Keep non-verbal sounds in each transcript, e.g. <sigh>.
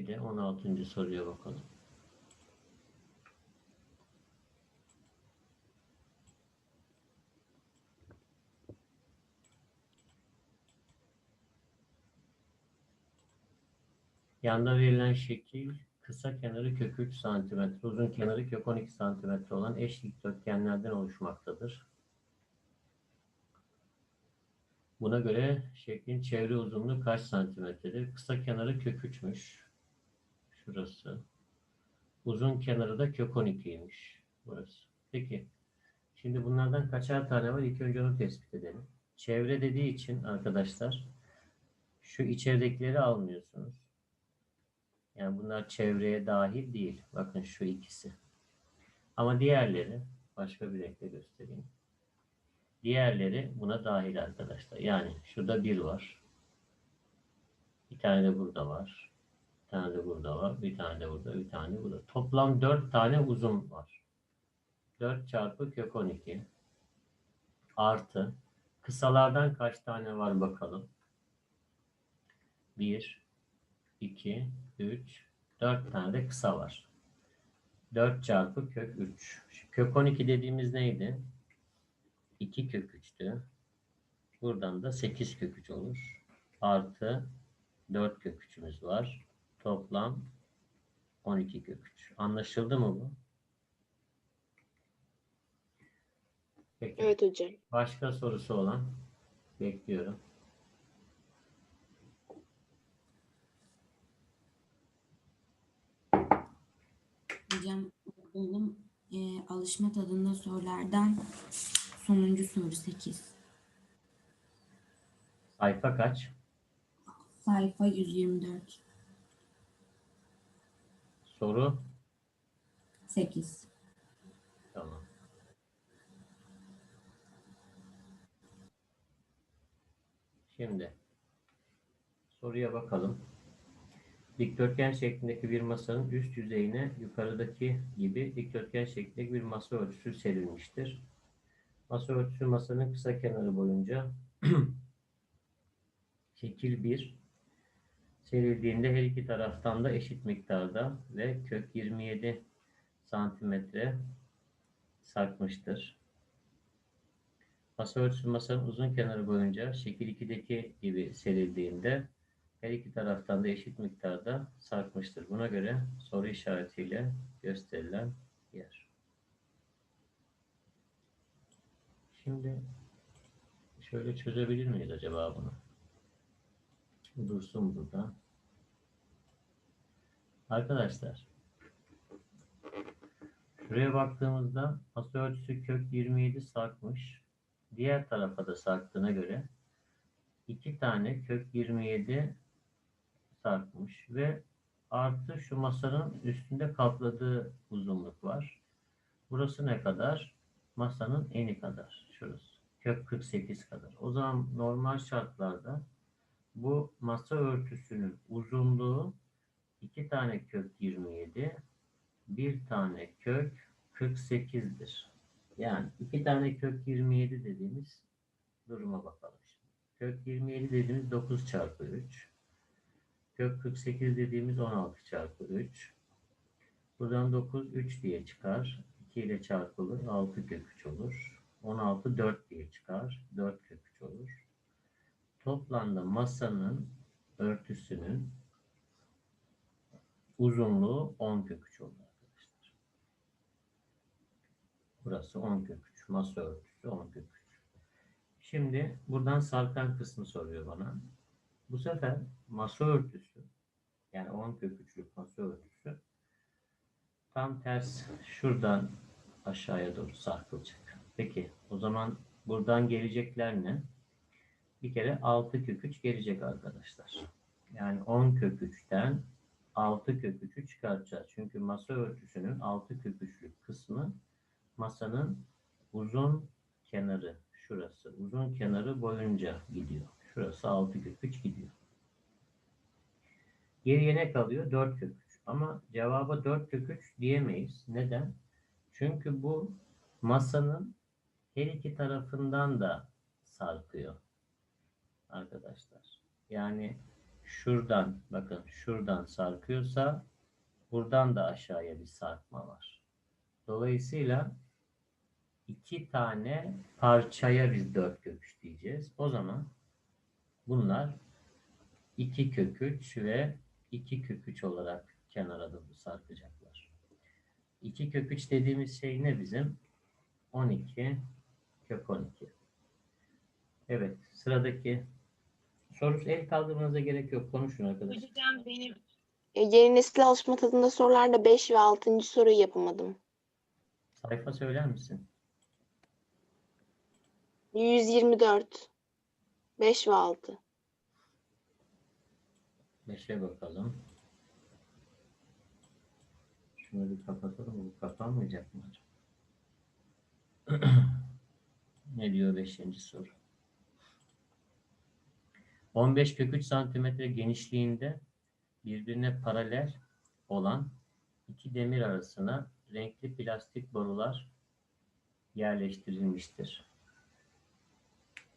Bir de 16. soruya bakalım. Yanda verilen şekil kısa kenarı kök 3 cm, uzun kenarı kök 12 cm olan eş dikdörtgenlerden oluşmaktadır. Buna göre şeklin çevre uzunluğu kaç santimetredir? Kısa kenarı kök 3'müş. Şurası. Uzun kenarı da kök 12'ymiş. Burası. Peki. Şimdi bunlardan kaçar tane var? İlk önce onu tespit edelim. Çevre dediği için arkadaşlar şu içeridekileri almıyorsunuz. Yani bunlar çevreye dahil değil. Bakın şu ikisi. Ama diğerleri başka bir renkle göstereyim. Diğerleri buna dahil arkadaşlar. Yani şurada bir var. Bir tane de burada var. Tane de burada var. Bir tane de burada. Bir tane de burada. Toplam dört tane uzun var. 4 çarpı kök 12 artı kısalardan kaç tane var bakalım. 1 2 3 4 tane de kısa var. 4 çarpı kök 3. Kök 12 dediğimiz neydi? 2 kök 3'tü. Buradan da 8 kök 3 olur. Artı 4 kök 3'ümüz var. Toplam 12 kök 3. Anlaşıldı mı bu? Peki. Evet hocam. Başka sorusu olan bekliyorum. Hocam oğlum e, alışma tadında sorulardan sonuncu soru 8. Sayfa kaç? Sayfa 124. Soru 8. Tamam. Şimdi soruya bakalım. Dikdörtgen şeklindeki bir masanın üst yüzeyine yukarıdaki gibi dikdörtgen şeklindeki bir masa örtüsü serilmiştir. Masa örtüsü masanın kısa kenarı boyunca <clears throat> şekil 1 serildiğinde her iki taraftan da eşit miktarda ve kök 27 santimetre sarkmıştır. Masa örtüsü masanın uzun kenarı boyunca şekil 2'deki gibi serildiğinde her iki taraftan da eşit miktarda sarkmıştır. Buna göre soru işaretiyle gösterilen yer. Şimdi şöyle çözebilir miyiz acaba bunu? Dursun burada. Arkadaşlar Şuraya baktığımızda masa örtüsü kök 27 sarkmış. Diğer tarafa da sarktığına göre iki tane kök 27 sarkmış ve artı şu masanın üstünde kapladığı uzunluk var. Burası ne kadar? Masanın eni kadar. Şurası. Kök 48 kadar. O zaman normal şartlarda bu masa örtüsünün uzunluğu iki tane kök 27 bir tane kök 48'dir. Yani iki tane kök 27 dediğimiz duruma bakalım. Şimdi. Kök 27 dediğimiz 9 çarpı 3. Kök 48 dediğimiz 16 çarpı 3. Buradan 9 3 diye çıkar. 2 ile çarpılır. 6 kök 3 olur. 16 4 diye çıkar. 4 kök 3 olur. Toplamda masanın örtüsünün uzunluğu 10 kök 3 olur. Burası 10 kök 3. Masa örtüsü 10 kök 3. Şimdi buradan sarkan kısmı soruyor bana. Bu sefer masa örtüsü yani 10 kök 3'lük masa örtüsü tam ters şuradan aşağıya doğru sarkılacak. Peki o zaman buradan gelecekler ne? Bir kere 6 kök 3 gelecek arkadaşlar. Yani 10 kök 3'ten 6 kök 3'ü çıkartacağız. Çünkü masa örtüsünün 6 kök 3'lük kısmı masanın uzun kenarı şurası. Uzun kenarı boyunca gidiyor. Şurası 6 kök 3 gidiyor. Geriye ne kalıyor? 4 kök 3. Ama cevaba 4 kök 3 diyemeyiz. Neden? Çünkü bu masanın her iki tarafından da sarkıyor. Arkadaşlar. Yani şuradan bakın şuradan sarkıyorsa buradan da aşağıya bir sarkma var. Dolayısıyla iki tane parçaya biz dört kök üç diyeceğiz. O zaman bunlar 2 kök 3 ve 2 kök 3 olarak kenara doğru sarkacaklar. 2 kök 3 dediğimiz şey ne bizim? 12 kök 12. Evet sıradaki soru el kaldırmanıza gerek yok. Konuşun arkadaşlar. Hocam benim E, Yeni nesil alışma tadında sorularda 5 ve 6. soruyu yapamadım. Sayfa söyler misin? 124. 5 ve 6. 5'e bakalım. Şunu bir kapatalım. Bu kapanmayacak mı acaba? <clears throat> ne diyor 5. soru? 15 kök 3 santimetre genişliğinde birbirine paralel olan iki demir arasına renkli plastik borular yerleştirilmiştir.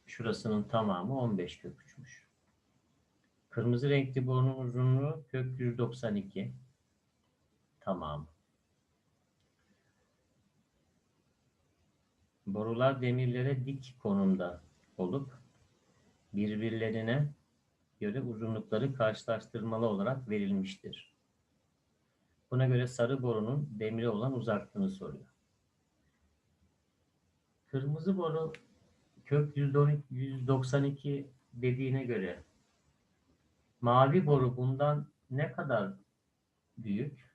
Şurasının tamamı 15 kök 3'müş. Kırmızı renkli borunun uzunluğu kök 192. Tamam. Borular demirlere dik konumda olup birbirlerine göre uzunlukları karşılaştırmalı olarak verilmiştir. Buna göre sarı borunun demire olan uzaklığını soruyor. Kırmızı boru kök 112 192 dediğine göre Mavi boru bundan ne kadar büyük?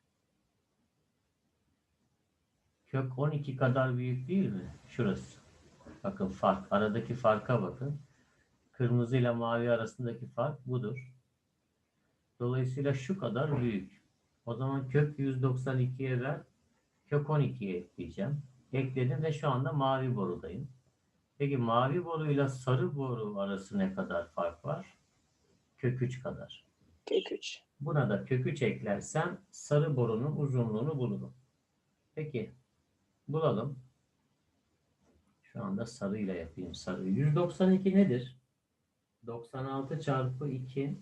Kök 12 kadar büyük değil mi? Şurası. Bakın fark. Aradaki farka bakın. Kırmızı ile mavi arasındaki fark budur. Dolayısıyla şu kadar büyük. O zaman kök 192'ye ver. Kök 12'ye ekleyeceğim. Ekledim ve şu anda mavi borudayım. Peki mavi boruyla sarı boru arası ne kadar fark var? Kök 3 kadar. Kök 3. Buna da kök 3 eklersem sarı borunun uzunluğunu bulurum. Peki bulalım. Şu anda sarıyla yapayım sarı. 192 nedir? 96 çarpı 2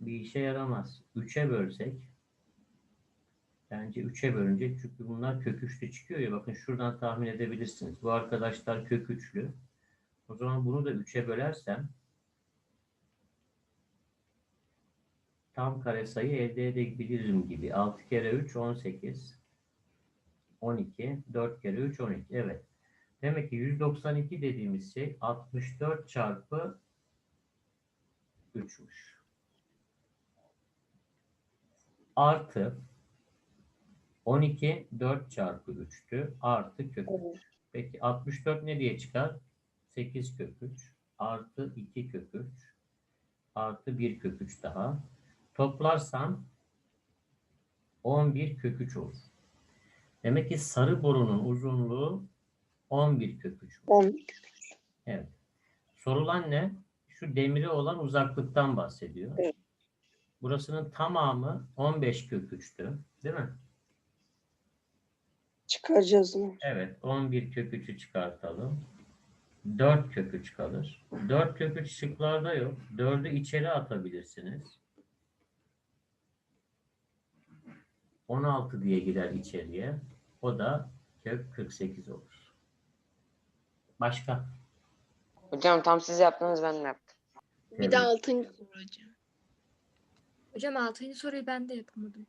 bir işe yaramaz. 3'e bölsek bence 3'e bölünce çünkü bunlar kök 3'lü çıkıyor ya bakın şuradan tahmin edebilirsiniz. Bu arkadaşlar kök 3'lü. O zaman bunu da 3'e bölersem tam kare sayı elde edebilirim gibi. 6 kere 3 18. 12. 4 kere 3 12. Evet. Demek ki 192 dediğimiz şey 64 çarpı 3'müş. Artı 12 4 çarpı 3'tü. Artı kök 3. Peki 64 ne diye çıkar? 8 kök 3 artı 2 kök 3 artı 1 kök 3 daha. Toplarsam 11 kök 3 olur. Demek ki sarı borunun uzunluğu 11 kök 3. 11. Evet. Sorulan ne? Şu demire olan uzaklıktan bahsediyor. Evet. Burasının tamamı 15 kök 3'tü. Değil mi? Çıkaracağız onu. Evet. 11 kök 3'ü çıkartalım. 4 kök 3 kalır. 4 kök 3 şıklarda yok. 4'ü içeri atabilirsiniz. 16 diye girer içeriye. O da kök 48 olur. Başka? Hocam tam siz yaptınız ben de yaptım. Bir de 6. soru hocam. Hocam 6. soruyu ben de yapamadım.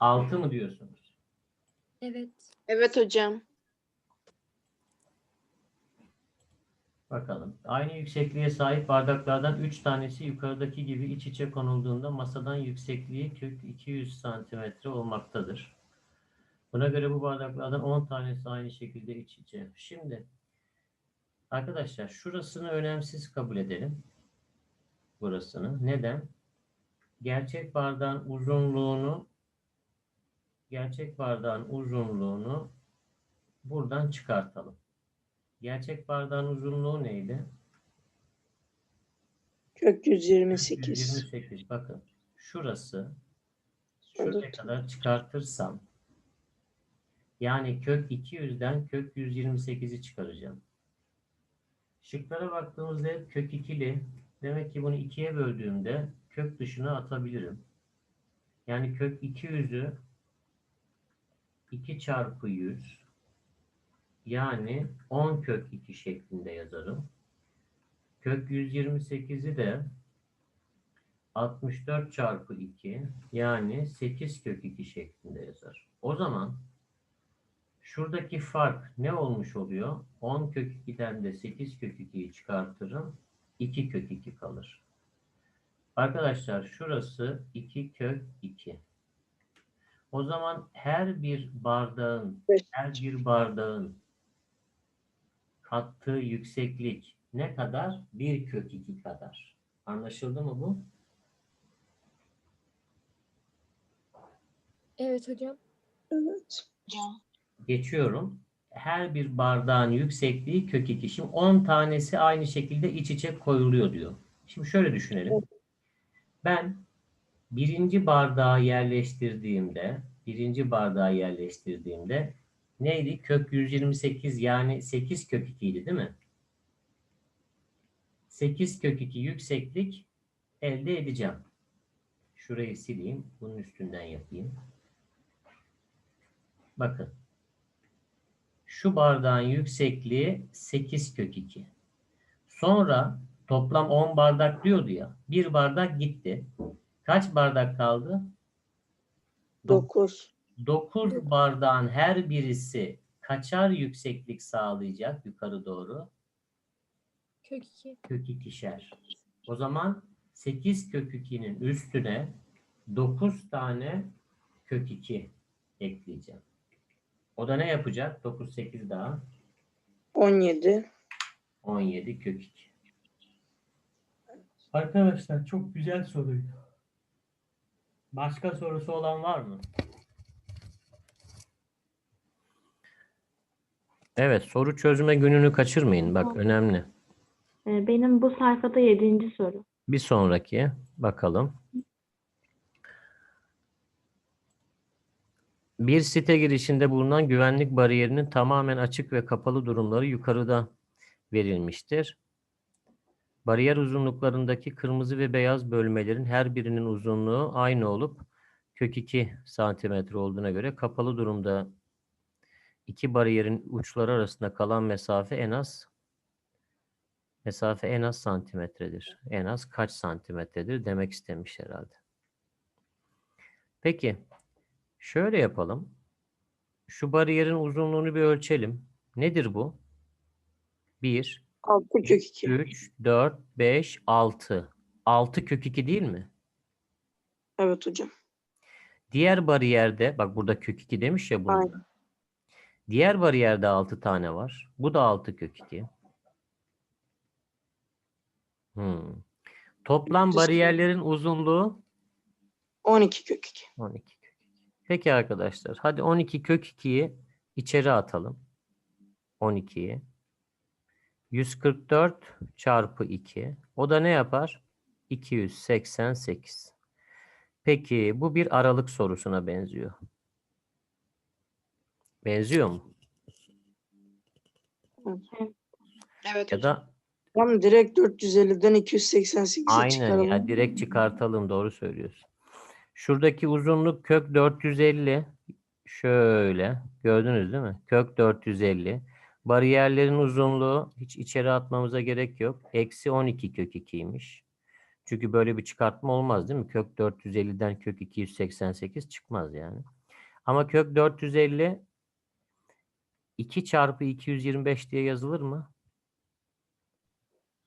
6 mı diyorsunuz? Evet. Evet hocam. Bakalım. Aynı yüksekliğe sahip bardaklardan 3 tanesi yukarıdaki gibi iç içe konulduğunda masadan yüksekliği kök 200 santimetre olmaktadır. Buna göre bu bardaklardan 10 tanesi aynı şekilde iç içe. Şimdi arkadaşlar şurasını önemsiz kabul edelim. Burasını. Neden? Gerçek bardağın uzunluğunu gerçek bardağın uzunluğunu buradan çıkartalım. Gerçek bardağın uzunluğu neydi? Kök 128. 128. Bakın şurası şuraya Evet. kadar çıkartırsam yani kök 200'den kök 128'i çıkaracağım. Şıklara baktığımızda hep kök ikili Demek ki bunu ikiye böldüğümde kök dışına atabilirim. Yani kök 200'ü 2 çarpı 100 yani 10 kök 2 şeklinde yazarım. Kök 128'i de 64 çarpı 2 yani 8 kök 2 şeklinde yazar. O zaman şuradaki fark ne olmuş oluyor? 10 kök 2'den de 8 kök 2'yi çıkartırım. 2 kök 2 kalır. Arkadaşlar şurası 2 kök 2. O zaman her bir bardağın her bir bardağın kattığı yükseklik ne kadar? 1 kök 2 kadar. Anlaşıldı mı bu? Evet hocam. Evet. Geçiyorum. Her bir bardağın yüksekliği kök 2. Şimdi 10 tanesi aynı şekilde iç içe koyuluyor diyor. Şimdi şöyle düşünelim. Ben birinci bardağı yerleştirdiğimde birinci bardağı yerleştirdiğimde neydi? Kök 128 yani 8 kök 2 idi değil mi? 8 kök 2 yükseklik elde edeceğim. Şurayı sileyim. Bunun üstünden yapayım. Bakın. Şu bardağın yüksekliği 8 kök 2. Sonra toplam 10 bardak diyordu ya. Bir bardak gitti. Kaç bardak kaldı? 9. 9 bardağın her birisi kaçar yükseklik sağlayacak yukarı doğru? Kök 2. Kök ikişer. O zaman 8 kök 2'nin üstüne 9 tane kök 2 ekleyeceğim. O da ne yapacak? 9, 8 daha 17. 17 kök 2. Arkadaşlar çok güzel soruydu. Başka sorusu olan var mı? Evet, soru çözme gününü kaçırmayın. Bak önemli. Ee, Benim bu sayfada yedinci soru. Bir sonraki bakalım. Bir site girişinde bulunan güvenlik bariyerinin tamamen açık ve kapalı durumları yukarıda verilmiştir. Bariyer uzunluklarındaki kırmızı ve beyaz bölmelerin her birinin uzunluğu aynı olup kök 2 santimetre olduğuna göre kapalı durumda iki bariyerin uçları arasında kalan mesafe en az mesafe en az santimetredir. En az kaç santimetredir demek istemiş herhalde. Peki şöyle yapalım. Şu bariyerin uzunluğunu bir ölçelim. Nedir bu? 1, 6 kök 2. 3, 4, 5, 6. 6 kök 2 değil mi? Evet hocam. Diğer bariyerde, bak burada kök 2 demiş ya bunda. Aynen. Diğer bariyerde 6 tane var. Bu da 6 kök 2. Hmm. Toplam bariyerlerin uzunluğu 12 kök 2. 12 kök 2. Peki arkadaşlar, hadi 12 kök 2'yi içeri atalım. 12'yi. 144 çarpı 2. O da ne yapar? 288. Peki bu bir aralık sorusuna benziyor. Benziyor mu? Evet Ya da Tam direkt 450'den 288'e aynen çıkaralım. ya direkt çıkartalım doğru söylüyorsun. Şuradaki uzunluk kök 450. Şöyle gördünüz değil mi? Kök 450. Bariyerlerin uzunluğu hiç içeri atmamıza gerek yok. Eksi 12 kök 2'ymiş. Çünkü böyle bir çıkartma olmaz değil mi? Kök 450'den kök 288 çıkmaz yani. Ama kök 450 2 çarpı 225 diye yazılır mı?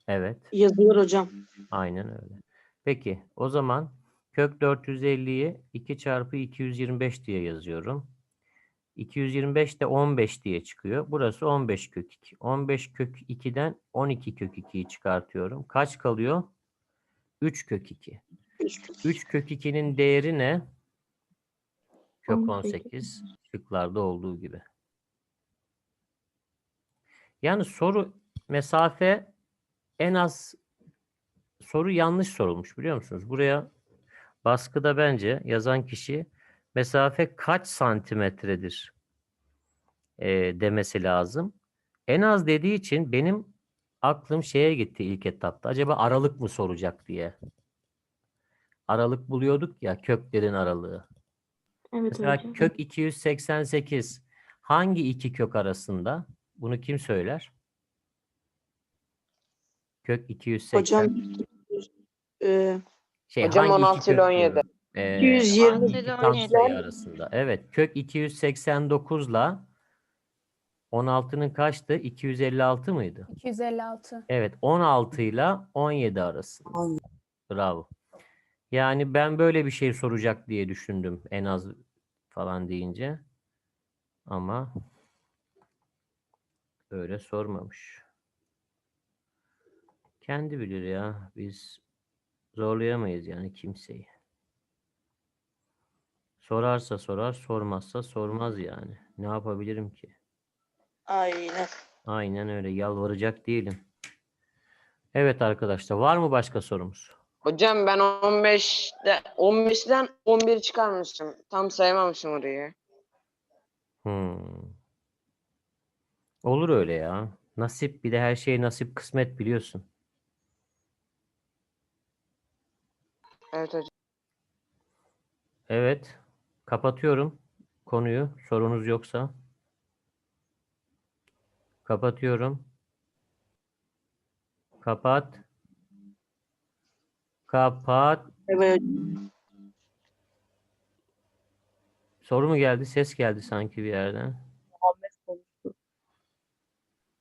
Evet. Yazılır hocam. Aynen öyle. Peki o zaman kök 450'yi 2 çarpı 225 diye yazıyorum. 225 de 15 diye çıkıyor. Burası 15 kök 2. 15 kök 2'den 12 kök 2'yi çıkartıyorum. Kaç kalıyor? 3 kök 2. 3 kök 2'nin değeri ne? Kök 18. 18. Şıklarda olduğu gibi. Yani soru mesafe en az soru yanlış sorulmuş biliyor musunuz? Buraya baskıda bence yazan kişi mesafe kaç santimetredir e, demesi lazım. En az dediği için benim aklım şeye gitti ilk etapta. Acaba aralık mı soracak diye. Aralık buluyorduk ya köklerin aralığı. Evet Mesela hocam. kök 288 hangi iki kök arasında? Bunu kim söyler? Kök 280 Hocam e, şey Hocam hangi iki 16 ile kök 17. diyorum? Ee, 220 hangi tam sayı arasında? Evet, kök 289 ile 16'nın kaçtı? 256 mıydı? 256. Evet, 16 ile 17 arasında. Bravo. Yani ben böyle bir şey soracak diye düşündüm en az falan deyince. Ama öyle sormamış. Kendi bilir ya. Biz zorlayamayız yani kimseyi. Sorarsa sorar, sormazsa sormaz yani. Ne yapabilirim ki? aynen. Aynen öyle. Yalvaracak değilim. Evet arkadaşlar, var mı başka sorumuz? Hocam ben 15'te 15'ten 11 çıkarmışım. Tam sayamamışım orayı. Hmm. Olur öyle ya. Nasip bir de her şey nasip kısmet biliyorsun. Evet hocam. Evet. Kapatıyorum konuyu. Sorunuz yoksa. Kapatıyorum. Kapat. Kapat. Evet. Soru mu geldi? Ses geldi sanki bir yerden.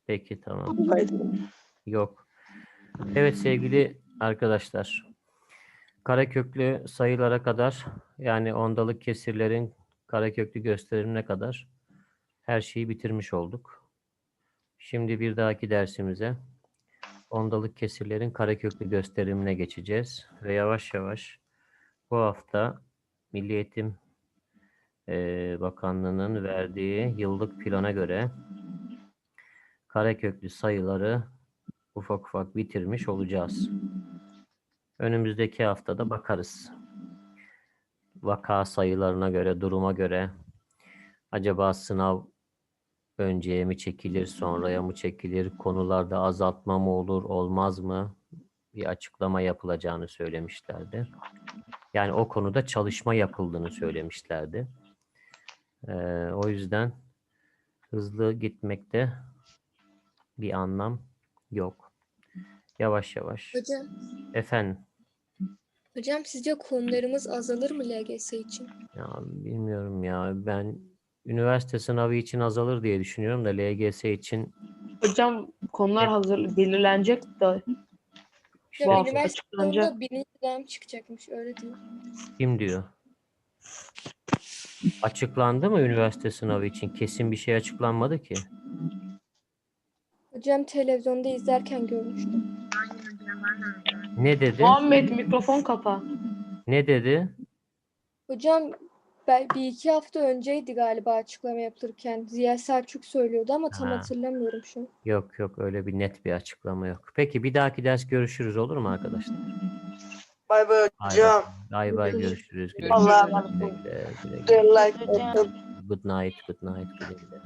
Peki tamam. Yok. Evet sevgili arkadaşlar. Kareköklü sayılara kadar yani ondalık kesirlerin kareköklü gösterimine kadar her şeyi bitirmiş olduk. Şimdi bir dahaki dersimize ondalık kesirlerin kareköklü gösterimine geçeceğiz ve yavaş yavaş bu hafta Milli Eğitim eee, Bakanlığı'nın verdiği yıllık plana göre kareköklü sayıları ufak ufak bitirmiş olacağız. Önümüzdeki haftada bakarız. Vaka sayılarına göre, duruma göre acaba sınav önceye mi çekilir, sonraya mı çekilir, konularda azaltma mı olur, olmaz mı? Bir açıklama yapılacağını söylemişlerdi. Yani o konuda çalışma yapıldığını söylemişlerdi. Ee, o yüzden hızlı gitmekte bir anlam yok. Yavaş yavaş. Hocam, Efendim, hocam sizce konularımız azalır mı LGS için? ya bilmiyorum ya. Ben üniversite sınavı için azalır diye düşünüyorum da LGS için Hocam konular hazır belirlenecek de Ya Bu hafta üniversite açıklanacak. sonunda birinci dönem çıkacakmış öyle diyor. kim diyor? Açıklandı mı üniversite sınavı için? Kesin bir şey açıklanmadı ki. Hocam televizyonda izlerken görmüştüm. Ne dedi? Muhammed mikrofon kapa. Ne dedi? Hocam ben bir iki hafta önceydi galiba açıklama yapılırken. Ziya Selçuk söylüyordu ama tam Ha. hatırlamıyorum şu an. Yok yok öyle bir net bir açıklama yok. Peki bir dahaki ders görüşürüz olur mu arkadaşlar? Bay bay hocam. Bay bay görüşürüz. Güle Allah'a güle, emanet olun. güle güle, güle. Good night, good night. güle güle.